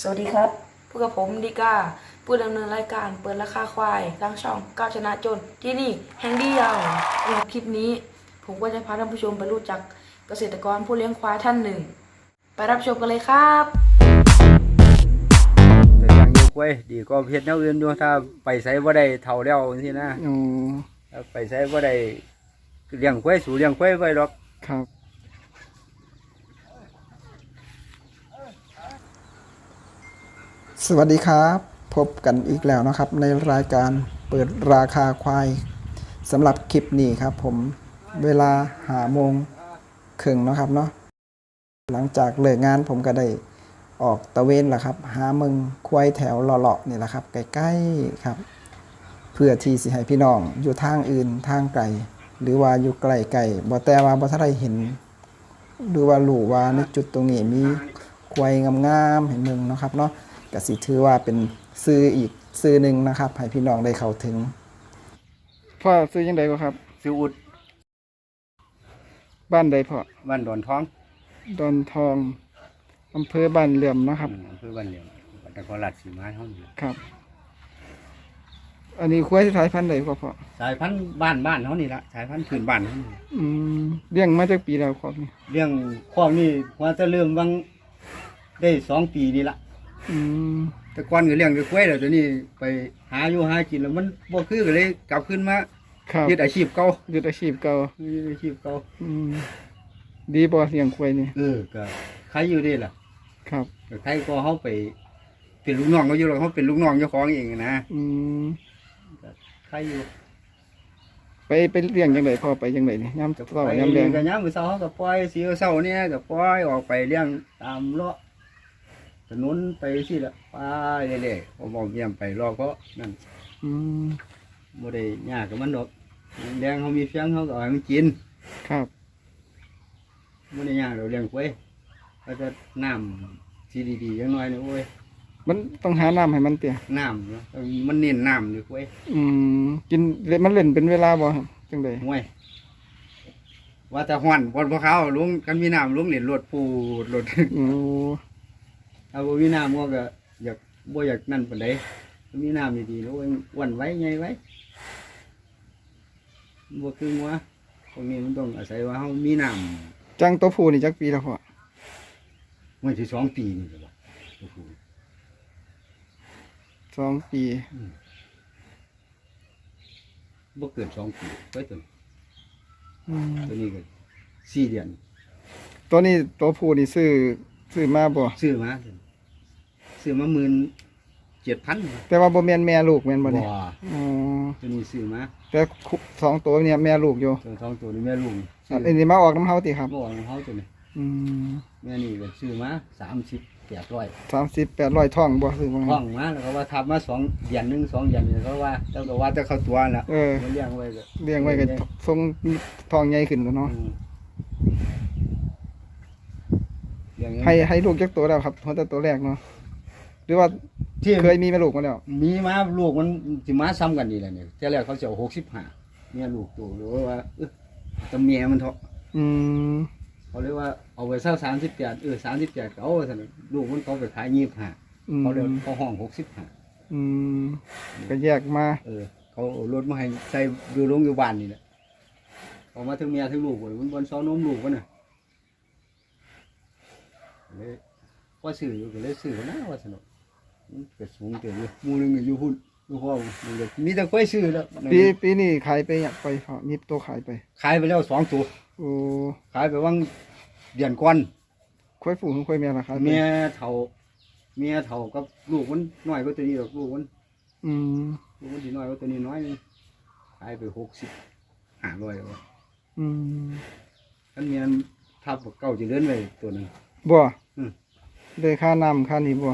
สวัสดีครับพวกกับผมดิก้าผู้ดำเนินรายการเปิดราคาควายทางช่องก้าวชนะจนที่นี่แห่งเดียวสำหรับคลิปนี้ ผมก็จะพาท่านผู้ชมไปรู้จักเกษตรกรผู้เลี้ยงควายท่านหนึ่ง ไปรับชมกันเลยครับแต่อย่างอยู่กล้วยดีก็เฮ็ดแนวอื่นอยู่ถ้าไปไสบ่ได้เท่าแล้วจังซี่นะอ๋อถ้าไปไสบ่ได้เลี้ยงกล้วยสู่เลี้ยงกล้วยไว้ดอกครับ สวัสดีครับ พบกันอีกแล้วนะครับ ในรายการเปิดราคาควายสำหรับคลิปนี้ครับ ผมเวลาหาโมงครึ่งนะครับเนาะหลังจากเลิกงานผมก็ได้ออกตะเวนแหละครับ หาเมึงควายแถวเลาะๆนี่แหละครับ ใกล้ๆครับ เพื่อที่สิให้พี่น้องอยู่ทางอื่นทางไกลหรือว่าอยู่ไกลไกลๆบ่แต่ว่าบ่ทันได้เห็น หรือว่ารู้ว่าในจุดตรงนี้มีควายงามๆให้เมืองนะครับเนาะ ก็สิถือว่าเป็นซื้ออีกซื้อหนึ่งนะครับให้พี่น้องได้เข้าถึงพ่อซื้อยังไงบ่ครับ ซื้ออุดบ้านใดพ่อบ้านดอนท้องดอนทองอำเภอบ้านเหลื่อมเนาะครับอืมอำเภอบ้านเหลียงจังหวัดนครราชสีมาเฮานี่ครับ อันนี้ควายสายพันธุ์ใดพ่อพ่อสายพันธุ์บ้านบ้านเฮานี่ละสายพันธุ์พื้นบ้านเฮานี่อืมเลี้ยงมาจากปีแล้วครับนี่เลี้ยงครอบนี่ว่าจะเริ่มวังได้สองปีนี่ละ อืมแต่ก่อนก็เลี้ยงแต่กล้วยแล้วตอนนี้ไปหาอยู่หากินแล้วมันบ่คือก็เลยกลับขึ้นมาครับยึดอาชีพเก่ายึดอาชีพเก่ายึดอาชีพเก่าอืมดีบ่เลี้ยงควายนี่เออก็ใครอยู่เด้ล่ะ ครับก็ใครก็เขาไป เป็นลูกน้องเขาอยู่หรอกเขาเป็นลูกน้องเจ้าของเองนะอืมใครอยู่ไปไปเลี้ยงจังไดพ่อไปจังไดนี่ยามก็เช้าไปยามแดเลี้ยงงกับย้ำมือเช้าเขาก็ปล่อยสีเช้าเนี่ยก็ปล่อยออกไปเลี้ยงตามเลาะ ถนนไปสิละไปเรื่อยๆผมบอกเยี่ยมไปรอเพราะนั่นอืมบ่ได้ยากกับมันดอกแดงเขามีเฟียงเขาก็เอาให้มันกินครับบ่ได้ยากเราเลี้ยงกล้วยก็จะน้ำสีดีๆจังน้อยนี่โอ้ยมันต้องหาน้ำให้มันเตี่ยน้ำเนาะมันเน้นน้ำอยู่กล้วยอืมกินเล่นมันเล่นเป็นเวลาบ่ครับจังไดห่วยว่าแต่ห้อนบนพวกเขาลุงกันมีน้ำลุงเหรียญรถปูดรถโอ้ เอาบ่มีน้ำก็อยากบ่อยากนั่นปานใดมีน้ำดีๆแล้วอ้วันไว้ไงไว้บ่คือว่าพวกนี้มันต้องอาศัยว่าเฮามีน้จังตัวผู้นี่จักปีแล้วพ่อำมันสิสองปีนี่ล่ะโอ้โหสองปีบ่เกินสองปีไว้ตัวอืมตัวนี้ก็สี่เดือนตัวนี้ตัวผู้นี่ซื้อซื้อมาบ่ซื้อมา ซื้อมาหมื่นเจ็ดพันแต่ว่าบ่แม่นแม่ลูกแม่นบ่บ่เนี่ยอ๋อตัวนี้ซื้อมาแต่คุสองตัวเนี่ยแม่ลูกอยู่ตัวสองตัวนี้แม่ลุงอันนี้มาออกน้ำเฮาติครับบ่ของเขาตัวนี้อืมแม่นี่ก็ซื้อมาสามสิบแปดร้อย30 800ท่องบ่ซื้อมาห้องมาแล้วก็ว่าทับมาสองเดือนหนึ่งสองเดือนนี่ก็ว่าเจ้าก็ว่าจะเข้าตัวแล้วเออมันเลี้ยงไว้ก็เลี้ยงไว้ก็ทรงมีทองใหญ่ขึ้นแล้วเนาะอืมเลี้ยงให้ให้ลูกจักตัวแล้วครับเพราะแต่ตัวแรกเนาะ หรือว่าที่เคยมีแม่ลูกมาแล้ว มีมาลูกมันสิมาซ้ำกันนี่แหละเนี่ยแต่แรกเขาจะหกสิบห้าเนี่ยลูกตัวหรือว่าเออแตะเมียมันเถอะอืมเขาเรียกว่าเอาไปเศร้าสามสิบแปดเออสามสิบแปดเขาสนลูกมันเขาไปขายยี่สิบห้าอืมเขาเรียกเขาห้องหกสิบห้าอืมก็แยกมา เออ เขาเอารถมาให้ใส่ดูลงอยู่บ้านนี่แหละเขามาถึงเมียถึงลูกเลยมันบนซ้อนนมลูกวะน่ะเลยว่าสื่ออยู่ก็เลยสื่อนะว่าสนุกมัน เกิดสูงเกิดอยู่หมูหนึงก็อยู่หุ่นอยู่ห้องมันก็มีแต่ค่อยซื้อแล้วปีปีนี้ขายไปอยากไปพอมีตัวขายไป ขายไปแล้วสองตัว โอ้ขายไปว่างเดือนก่อนค่อยฝูงค่อยแม่ราคายไปเมียเท่าเมียเท่ากับลูกมันน้อยกว่าตัวนี้หรอกลูกมันอืมลูกมันดีน้อยกว่าตัวนี้น้อยนึงขายไปหกสิบห้าร้อยแล้วอืมท่านเมียนทับเก่าจะเลื่อนไปตัวหนึง บ่อืมเลยค่าน้ำค่านี้บ่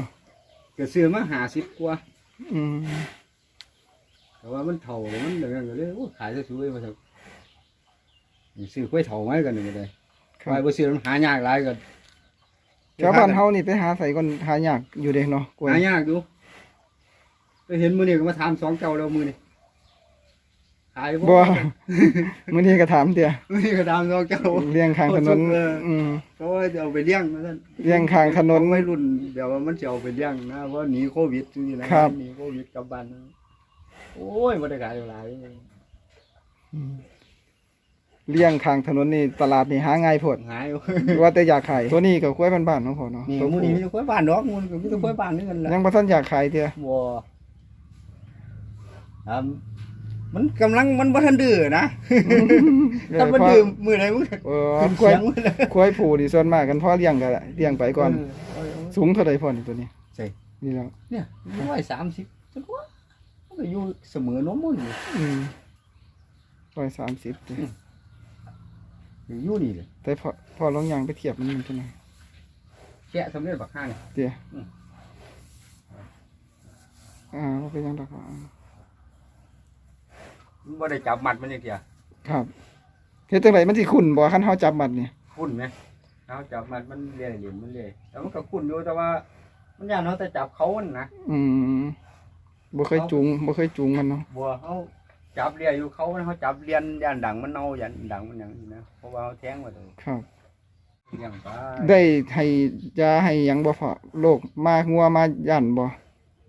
ก็ซื้อมาหาสิบกว่าอืมแต่ว่ามันเท่ามันอย่างนั้นก็เลยโอ้ขายจะสวยมาสักซื้อกล้วยเท่าไหมกันหนึ่งก็ได้ครัไปบบ่ซื้อมันหายากหลายกันแถวบ้านเฮานี่ไปหาใส่ก่อนหายากอยู่เด้เนาะกล้วยหายากอยู่ไปเห็นมือนี่ก็มาถามสองเจ้าแล้วมือนี่ ขายบ่มื้อนี้ก็ถามเตียนี่ก็ตามน้องเจ้าเลี้ยงข้างถนนเอออืมเขาว่าจะเอาไปเลี้ยงนะท่านเลี้ยงข้างถนนไม่รุ่นเดี๋ยวว่ามันจะเอาไปเลี้ยงนะเพราะหนีโควิดจริงๆนะครับหนีโควิดกลับบ้านนะโอ้ยบ่ได้ขายหลายเลี้ยงข้างถนนนี่ตลาดนี่หาง่ายโพดหายว่าแต่อยากขายตัวนี้ก็กล้วยบ้านๆเนาะพ่อเนาะนี่ตัวมูผู้นี่มีแต่กล้วยบ้านดอกมูนก็มีแต่กล้วยบ้านนี่กันแหละยังบ่ทันอยากขายเตียบ่อ่า มันกำลังมันบ่ทันดื้อนะถ้ามันดื้อมื้อไหนมึงเออขึ้นกล้วยเสียงมื้อไหนกล้วยผู้นี่ส่วนมากกันพ่อเลี้ยงก็เลี้ยงไปก่อน เออ สูงเท่าใดพ่อนี่ตัวนี้ใช่ นี่แล้วเนี่ยร้อยสามสิบจังหวะมันก็อยู่เสมอน้องมุ่นอยู่อืม130ติอยู่นี่เลยแต่พอพอลองยางไปเทียบมันมันตัวไหนแกะสำเร็จบักห้านี่เตียอืมอ่าบ่เป็นหยังดอกว่ามัน บ่ได้จับมัดมันจังเดียวครับเฮ็ดจังไดมันสิคุ้นบ่คันเฮาจับมันนี่คุ้นไหมเอาจับมัดมันเรียนเหรียญมันเลยแต่มันก็คุ้นอยู่แต่ว่า มันย่านเขาแต่จับเขานั่นนะอืมบ่เคยจูงบ่เคยจูงมันเนาะบัวเขาจับเรียอยู่เขาเขาจับเรียนย่านดังมันเน่าย่านดังมันอย่างนี้นะเพราะว่าเขาแท้งมาเลยครับ เลี้ยงไปได้ให้ยาให้หยังบ่พอโรคมางัวมาย่านบ่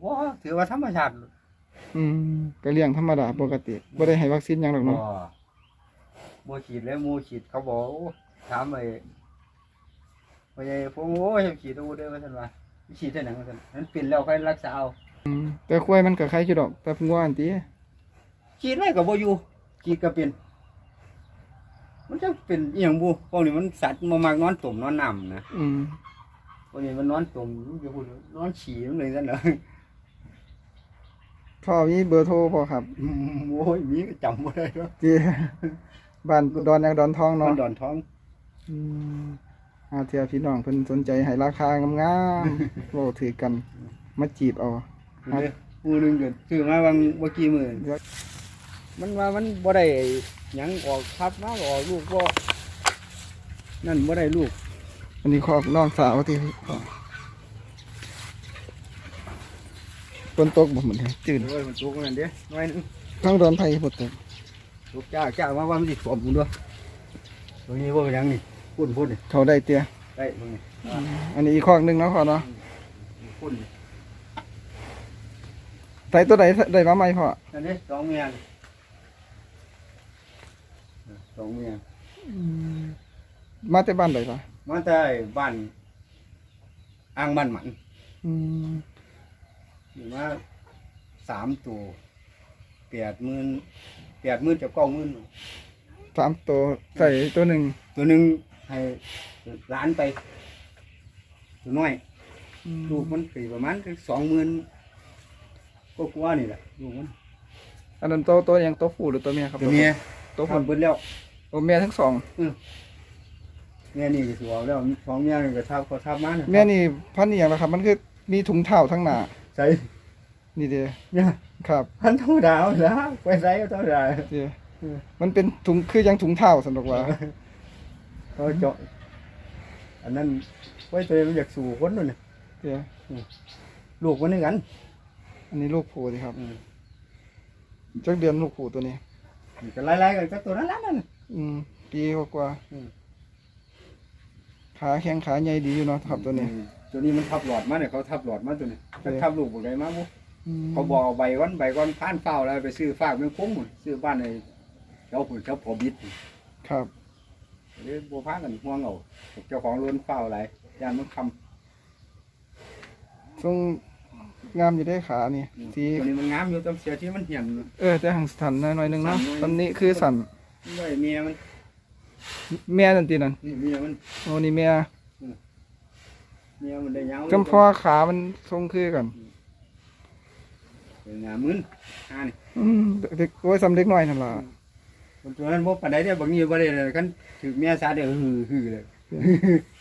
ว้าถือว่าธรรมชาติ อืมก็เลี้ยงธรรมดาปกติบ่ได้ให้วัคซีนหยังหรอกบ่เนาะโมฉีดแล้วโมฉีดเขาบอกโอ้ถามไปไปไงผมโอ้ยฉีดดูเด้อว่าท่านว่าฉีดที่ไหนว่าท่านนั้นเป็นแล้วค่อยรักษาเอาอืมแต่ควายมันก็ไข่อยู่ดอก แต่งัวอันติฉีดไว้กับโบอยู่ฉีดก็เป็น มันจะเป็นอหย่างบูพวกนี้มันสัตว์มามากนอนตุ่มนอนน้ำนะอืม พวกนี้มันนอนตุ่มมันจะพูดนอนฉี่มันเลยนั่นเหรอ พ่อมีเบอร์โทรบ่ครับอืมโอ้ยมีก็จำไม่ได้แล้วที่บ้านดอนยางดอนทองนอเนาะนดอนท้องอืมอาเทียพี่น้องเพิ่นสนใจให้ราคางามๆเว้าถือกันมาจีบเอา ครับปูหนึงเกิดซื้อมาบางเมื่อกี้มือมันว่ามันบ่ได้หยังออกทับมาก็ออกลูกก็นั่นบ่ได้ลูกอันนี้ขอกน้องสาวที่ ฝนตกบ่เหมือนกันจืดโอ้ยมันตุกนั่นเด้น้อยหนึงทั้งร้อนไผฝนตกตุกจ้าจ้าว่าว่ามันสิสวมกูด้วยตรงนี้ว่าเป็นหยังนี่พุ่นพุ่นนี่เขาได้เตี้ยได้ตรงนี้อันนี้อีกข้อหนึงเนาะพ่อเนาะพุ่นนี่ใส่ตัวใดได้มาใหม่พ่อนั่นเด้สองเมียนสองเมียนมาแต่บ้านใดล่ะมาแต่บ้านอ่างบ้านหมันอืม อยู่มาสามตัวแปดหมื่นแปดหมื่นจะเก้าหมื่นสามตัวใส่ตัวหนึ่งตัวหนึ่งให้ร้านไป ตัวน้อยลูกมันปีประมาณสองหมื่นก็กว่านี่แหละลูกมันอันนั้นตัวตัวยังตัวผู้หรือตัวเมียครับตัวเมียตัวทำผู้เบิดแล้วตัวเมียทั้งสองแม่นี่ก็สิเอาแล้วสองเมียนี่ก็ทับเขาทับมาเนี่ยแม่นี่พันธุ์อหย่างละครับ มันคือมีถุงเท้าทั้งหน้า ใส่นี่เดียเนี่ยครับพันธรรมดาเอาละไปใส่ก็ธรรมดาเดียอืมมันเป็นถุงคือยังถุงเท้าสำหรับว่าเขาเจาะอันนั้นไว้ตัวมันอยากสู่คนนู่นน่ะเดียลูกมันนี่กัน อันนี้ลูกผู้สิครับอืมจักเดือนลูกผู้ตัวนี้มันก็ไล่ๆกันก็ตัวนั้นละนั่นน่ะอืมปีกว่าๆอืมขาแข็งขาใหญ่ดีอยู่เนาะครับตัวนี้อืม ตัวนี้มันทับหลอดมาเนี่ยเขาทับหลอดมาตัวนี้เออทับลูกบุกไดมาบุมเขาบอกเอาใบก้อนใบก้อนผ่านเฝ้าแล้วไปซื้อฝากเมืองคุ้งหมดซื้อบ้านในเจ้าผุนเจ้าพอบิดครับเลยบัวพากันห่วงเอาเจ้าของล้วนเฝ้าอะไรยานมันคทรงงามอยู่ได้ขานี่ำสีตัวนี้มันงามอยู่แต้องเสียที่มันเหี่ยนเออแต่หังสันหน่อยหนึงเนาะสั่นหน่อยตอนนี้คือสันด้วยเมียมันแม่นั่นตีนั่นนี่เมียมันโอ้นี่แม่ เมียมันได้ยาวจำพอขามันทรงคือกันเป็นงามมึนอ่านี่อืมเด็กโอ้ยสำเล็กน้อยนั่นล่ะคนตัวนั้นบ่ปานใดเด้อบางทีบ่ได้เลยกันถือเมียซาเด้อฮือฮือเลย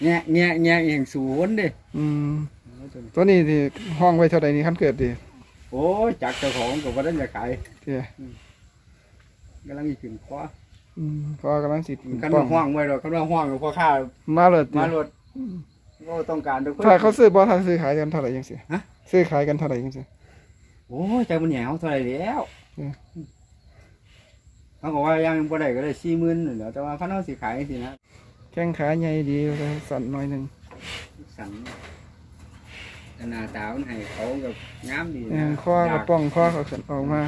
แงะแงะแงะเองสูนเด้อืมตัวนี้ที่ห้องไว้เท่าใดนี่คันเกิดดิโอ้ยจักเจ้าของก็บ่ได้จะขายเตี้ยกำลังสิขึ้นคว้าอืมพอกำลังสิคันป้อว่างห้องไว้ดอกคันว่าห้องก็พอค่ามาเลยติมารถ ก็ต้องการทุกคนถ้าเขาซื้อบ่ถ้าซื้อขายกันเท่าไหร่จังซี่ฮะ ซื้อขายกันเท่าไหร่จังซี่โอ้ยใจมันแหวเท่าไหร่แล้วอืม เขาก็ว่ายังบ่ได้ก็ได้สี่หมื่นนั่นแหล้วแต่ว่าพันเอาสิขายสินะแข้งขาใหญ่ดีเลยสั่นหน่อยหนึงสันแต่หน้าตามันให้เขากับงามดีเอนะอข้อกระป้องข้อก็ขึ้นออกมา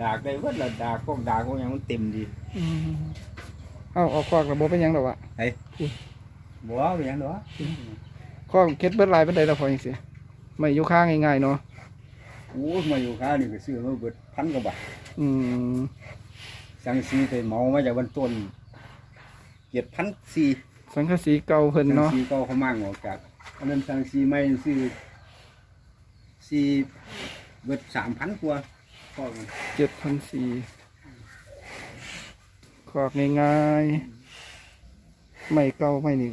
ดากได้เบิดละดากพวกดากพวกหยังมันเต็มดีอืม เอ้าเออกคอกระบบเป็นหยังดอกวะบ่เอาไปหยังดอกข้อเก็ดเบิดหลายเป็นไดละพอจังซี่ไม่อยู่ข้างง่ายๆเนาะโอ้ยมาอยู่ค้านี่ก็ซื้อมาเบิดพันกว่าบาทอืมสังสีไปเหมามาจากวันต้นเจ็ดพันสี่สังกะสีเก่าเพิ่นสังเนาะสีก็เขามั่งออกจากอันนั้นสังสีไม่ซื้อสี่เบิดสามพันกว่าก็มัน 7,400ขอกง่ายๆไม่เก่าไม่นี่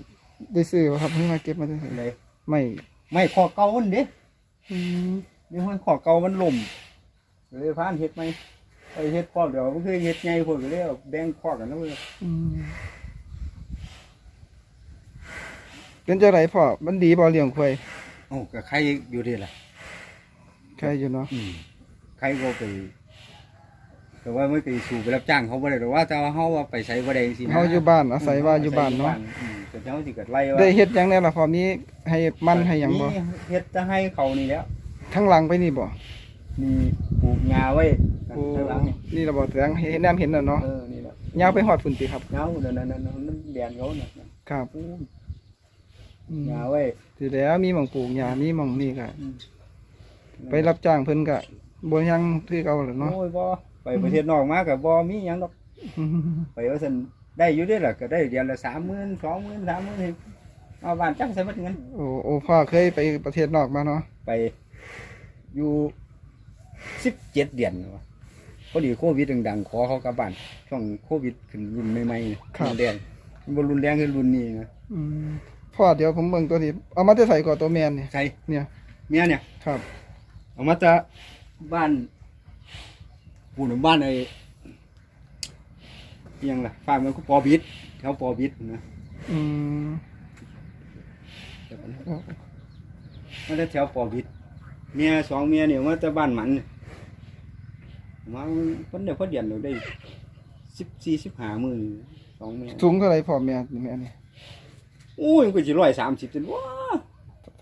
ได้ซื้อบ่ครับเพิ่งมาเก็บมาได้เลยไม่ไม่ขอเก่ามันเด้อืมนี่มันขอเก่ามันล่มเลยพานเฮ็ดไหมไปเฮ็ดพอกเดี๋ยวมันคือเฮ็ดไงพวกก็เลยเอาแบ่งพอกกันแล้วมันอืมเป็นจังไดพ่อมันดีบ่เลี้ยงควายโอ้ก็ใครอยู่ดีล่ะใช่อยู่เนาะอืมใครก็ไป แต่ว่าไม่ไปสู่ไปรับจ้างเขาบ่ได้หรอกว่าแต่ว่าเขาว่าไปใช้บ่ได้จริงๆนะเฮาอยู่บ้านอาศัยว่าอยู่บ้านเนาะอืมแต่เจ้าสิเกิดไล่ว่าได้เฮ็ดหยังแน่ล่ะพอมีให้มันให้หยังบ่มีเฮ็ดจะให้เขานี่แล้วทั้งหลังไปนี่บ่มีปลูกงาไว้โอ้ข้างหลังนี่นี่ล่ะบ่แสดงเห็นแนมเห็นแล้วเนาะเออนี่แหละยาวไปฮอดพุ่นติครับเงาเดี๋ยวนั้นนั้นมันแดนเขาน่ะครับอู้อืมงาไว้สิแล้วมีหม่องปลูกหญ้ามีหม่องนี่ก็อืมไปรับจ้างเพิ่นก็บ่ยังคือเก่าแหล้วเนาะโอ้ยบ่ ไปประเทศนอกมาก็บ่มีหยังดอกไปว่าซั่นได้อยู่เด้อล่ะก็ได้เดือนละ30,000 20,000 30,000เอาบ้านจังใส่หมดเงินโอ้โอ้พ่อเคยไปประเทศนอกมาเนาะไปอยู่สิบเจ็ดเดือนวะพอดีโควิดดังๆขอเขากลับบ้านช่วงโควิดขึ้นรุ่นใหม่ๆเนี่ยรุนแรงมันบ่รุนแรงขึ้นรุ่นนี้นะอืมพ่อเดี๋ยวผมเบิ่งตัวนี้เอามาแต่ใส่ก่อนตัวแม่นนี่ใช่เนี่ยเมียเนี่ยครับ เอามาจากบ้าน ปู่หนุ่มบ้านไอ้อิหยังล่ะฟาร์มมันก็ปอบิดแถวปอบิดนะอืมมันจะแถวปอบิดเมียสองเมียเนี่ยมาจากบ้านหมันเนี่ยมาคนเดียวคนเดียวเราได้สิบสี่สิบห้ามือสองเมียสูงเท่าไหร่พ่อแม่นี่แม่นี่โอ้ยมันก็จะร้อยสามสิบจนว้า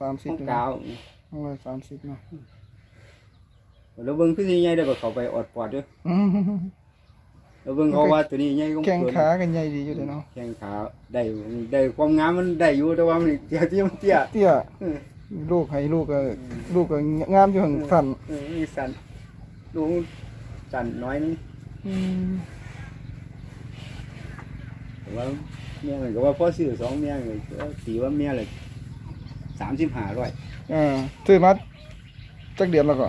สามสิบห้องกาวร้อยสามสิบเนาะ แล้วเบิ่งคือสิใหญ่ได้บ่เข้าไปออดปอดเด้ออืมแล้วเบิ่งเขาว่าตัวนี้ใหญ่ก็แข้งขากันใหญ่ดีอยู่เลยเนาะแข้งขาได้ได้ความงามมันได้อยู่แต่ว่ามันเตี้ยเตี้ยมันเตี้ยเตี้ยเออลูกให้ลูกก็ลูกก็งามอยู่ข้างสั่นเออมีสันลูกสันน้อยนึงอืมแต่ว่าเมียมันก็ว่าพ่อซื้อสองเมียเลยก็ตีว่าเมียเลยสามสิบห้าร้อยอ่าซื้อมาจักเดือนแล้วก็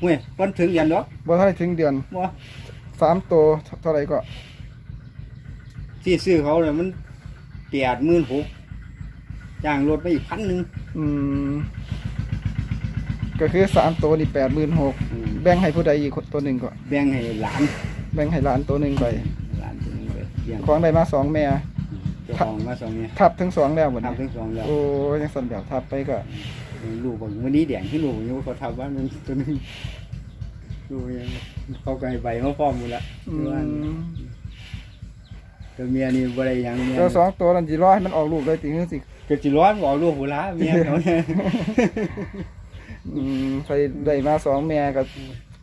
เฮ้ยวันถึงยันดอกบ่ทันได้ถึงเดือนบ่สามตัวเท่าไหร่ก็ที่ซื้อเขาเลยมันแปดหมื่นหกจ้างรถไปอีกพันหนึ่งอืมก็คือสามตัวนี่แปดหมื่นหกอืมแบ่งให้ผู้ใดอีกคนตัวหนึ่งก็แบ่งให้หลานแบ่งให้หลานตัวหนึ่งไปหลานตัวนี้ไปเลี้ยงของได้มาสองแม่ เจ้าของมาสองเนี่ยทับทั้งสองแล้วหมดทำทั้งสองแล้วโอ้ยังสันแบบทับไปก็ ลูกบอกวันนี้แดงที่ลูกอยู่เขาทำว่ามันตัวนึงลูกยังเขาไก่ใบเขาฟ้อมหมดละอืว่ามตัวเมียนี่บ่ได้หยังเมียแล้วสองตัวนั้นจีร้อยมันออกลูกได้ติคือสิก็จิร้อนบอกลูกหัวละเมียเขาเนี่ยอืมใส่ได้มาสองแม่ก็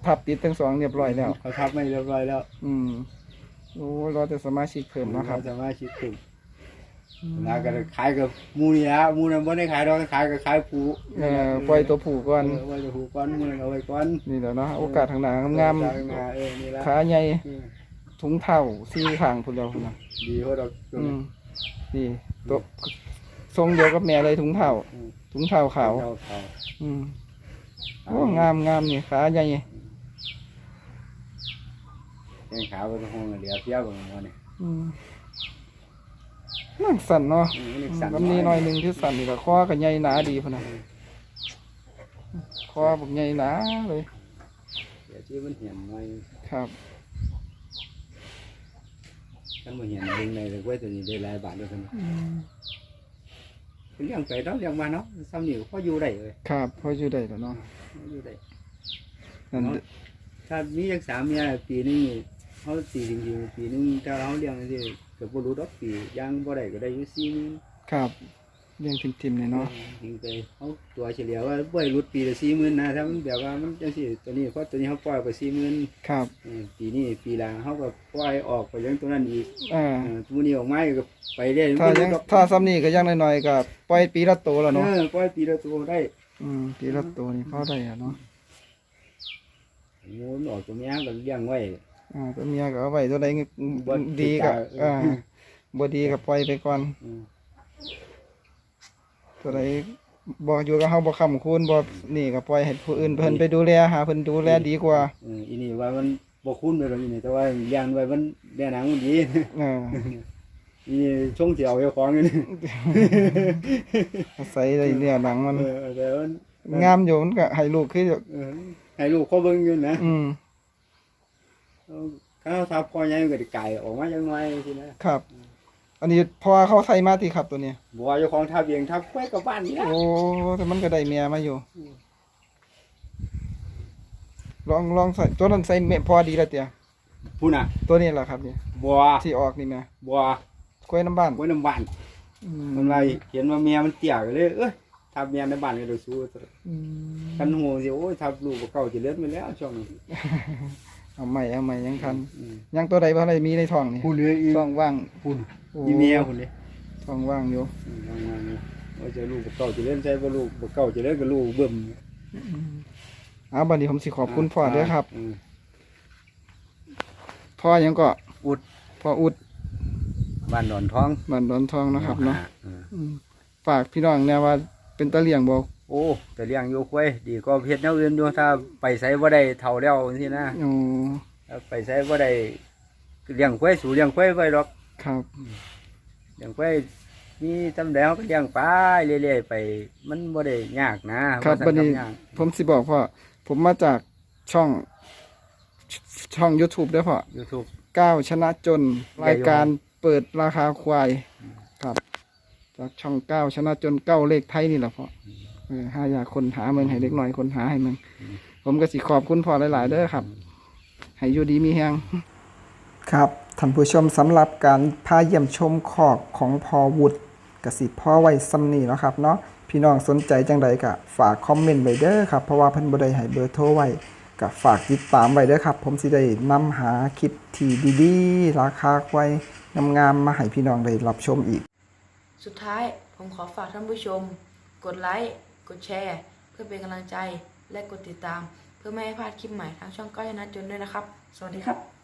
ทับติดทั้งสองเรียบร้อยแล้วเขาทำไม่เรียบร้อยแล้ว อืมโอ้รอแต่สมาชิกเพิ่มเนาะครับสามารถคิดถึ งแล้วก็ขายกับหมูนี่ละหมูนั้นบ่ได้ขายดอกขายกับขายผูเอ่อปล่อยตัวผู้ก่อนเไว้ตัวผูก่อนหมูนั้นเอาไว้ก่อนนี่แหละเนาะโอกาสทางหน้างามเออเออนี่ละๆขาใหญ่เออถุงเท้าซี่ข้างพุ่นแล้วพุ่นน่ะดีเพราะดอกตัวอืนี้มนี่ตัวทรงเดียวกับแม่เลยถุงเท้าอืมถุงเท้าขาวขาวขาวอืมโอ้งามงามนี่ขาใหญ่แข้งขาบนห้องเหลือเพียบของมันนี่อืมนั่ งสั่นเนาะอืมมันสั่น ลำนี้หน่อยหนึ่งที่สั่นนี่ก็คอก็ใหญ่หนาดีพุ่นน่ะคอบักใหญ่หนาเลย เดี๋ยวที่มันเห็นหน่อยครับท่านบ่เห็นดึงในเลยไว้ตัวนี้ได้หลายบาทด้วยกันอืมเลี้ยงไปเนาะเลี้ยงมาเนาะซ้ำนี่พออยู่ได้เลยครับพออยู่ได้แล้วเนาะพออยู่ได้ นั่นเนาะเถ้ามีจักสามเมียปีหนึงนี่เขาตีจริงๆปีหนึงถ้าเราเลี้ยงจังซี่ ก็บ่รู้ดอกปีย่างบ่ได้ก็ได้อยู่สี่หมื่นครับเลี้ยงทิมๆเนี่ยเนาะยิงไปเขาตัวเฉลี่ยว่าบ่ให้หลุดปีละสี่หมื่นนะถ้ามันแบบว่ามันจังซี่ตัวนี้เพราะตัวนี้เขาปล่อยไปสี่หมื่นครับเออปีนี้ปีหลังเขาก็ปล่อยออกไปยังตัวนั้นอีกอ่าเออตัวนี้ออกมาก็ไปเรื่อยถ้ายังถ้าซ้ำนี่ก็ยังน้อยๆก็ปล่อยปีละตัวแล้วเนาะเออปล่อยปีละตัวได้อืมปีละตัวนี่พอได้อะเนาะหมูมันออกตัวเนี้ยก็เลี้ยงไว้ อ่าตัวเมียก็เอาไว้ตัวใดบ่ดีก็ติดตา อ่าบ่ดีก็ปล่อยไปก่อน อืมตัวใดบ่อยู่กับเฮาบ่ค้ำคูณบ่นี่ก็ปล่อยให้ผู้อื่นเพิ่นไปดูแลหาเพิ่นดูแลดีกว่าเอออีนี่ว่ามันบ่คุ้นเลยหรอกอีนี่แต่ว่าเลี้ยงไว้มันเลี้ยงหนังมันดี อ่าอีนี่ช่วงเสียวเจ้าของอยู่นี่อาศัยได้เลี้ยงหลังมัน เออแต่มันงามอยู่มันก็ให้ลูกคือ เออให้ลูกเขาเบิ่งอยู่นะ อืม เขาทับคอใหญ่มันก็ได้ไก่ออกมาจังหน่อยสินะครับ อันนี้พอเขาใส่มาติครับตัวเนี้ยบ่ว่าเจ้าของทับเองทับไว้กับบ้านนี่นะโอ้แต่มันก็ได้เมียมาอยู่ ลองลองใส่ตัวนั้นใส่เมพอดีแล้วเตียพูดน่ะ ตัวนี้แหละครับเนี่ยบ่ที่ออกนี่แม่บ่กล้วยน้ำบ้านไว้น้ำบ้านอืมันว่าเห็นว่าเมียมันเตี้ยก็เลย เอ้ยทับเมียในบ้านก็เลยสู้อืมกันหูสิโอ้ยทับลูกบ่เก่าจะเลือดไปแล้วช่วงนี้ เอาใหม่เอาใหม่ยังทันอืมยังตัวใดบ่ได้มีในท้องนี่ผู้เหลืออีกท้องว่างคุณโอ้อีเมียคุณนี่ท้องว่างอยู่อืมทำงานนี่ว่าจะลูกบ่เก่าจะเล่นใช่บ่ลูกบ่เก่าจะเล่นกับลูกเบิ่มเอาบัดนี้ผมสิขอบคุณพ่อเด้อครับ ม พ่อยังก็อุด พ่ออุดบ้านดอนท้องบ้านดอนทองนะครับเนาะอืมอืมฝากพี่น้องแน่ว่าเป็นตะเลียงบ่ โอ้แต่เลี้ยงอยู่ควายดีก็เฮ็ดแนวอื่นอยู่ถ้าไปไสบ่ได้เท่าแล้วจังซี่นะโอ้ถ้าไปไสบ่ได้เลี้ยงควายสู่เลี้ยงควายไว้ดอกครับเลี้ยงควายมีตำแล้วก็เลี้ยงไปเรื่อยๆไป มันบ่ได้ยากนะครับบัดนี้ทำยากผมสิบอกพ่อผมมาจากช่องช่อง YouTube เด้อพ่อ YouTube ก้าวชนะจนใหญ่รายการอยู่เปิดราคาควาย ครับ จากช่องเก้าชนะจนเก้าเลขไทยนี่แหละพ่อ เออหาอยากคนหาเมืองให้เล็กหน่อยคนหาให้เมืองผมก็สิขอบคุณพ่อหลาย ๆ เด้อครับ ให้อยู่ดีมีแฮงครับท่านผู้ชมสำหรับการพาเยี่ยมชมขอกของพอวุฒิกสิพ่อไว้ซ้ำนี่เนาะครับเนาะพี่น้องสนใจจังใดก็ฝากคอมเมนต์ไว้เด้อครับเพราะว่าเพิ่นบ่ได้ให้เบอร์โทรไว้ก็ฝากติดตามไว้เด้อครับ ผมสิได้นำหาคลิปที่ดีๆ ราคาควายงามๆมาให้พี่น้องได้รับชมอีก สุดท้ายผมขอฝากท่านผู้ชม กดไลค์ กดแชร์ เพื่อเป็นกำลังใจและกดติดตาม เพื่อไม่ให้พลาดคลิปใหม่ทางช่องก้อยนัดจนด้วยนะครับ สวัสดีครับ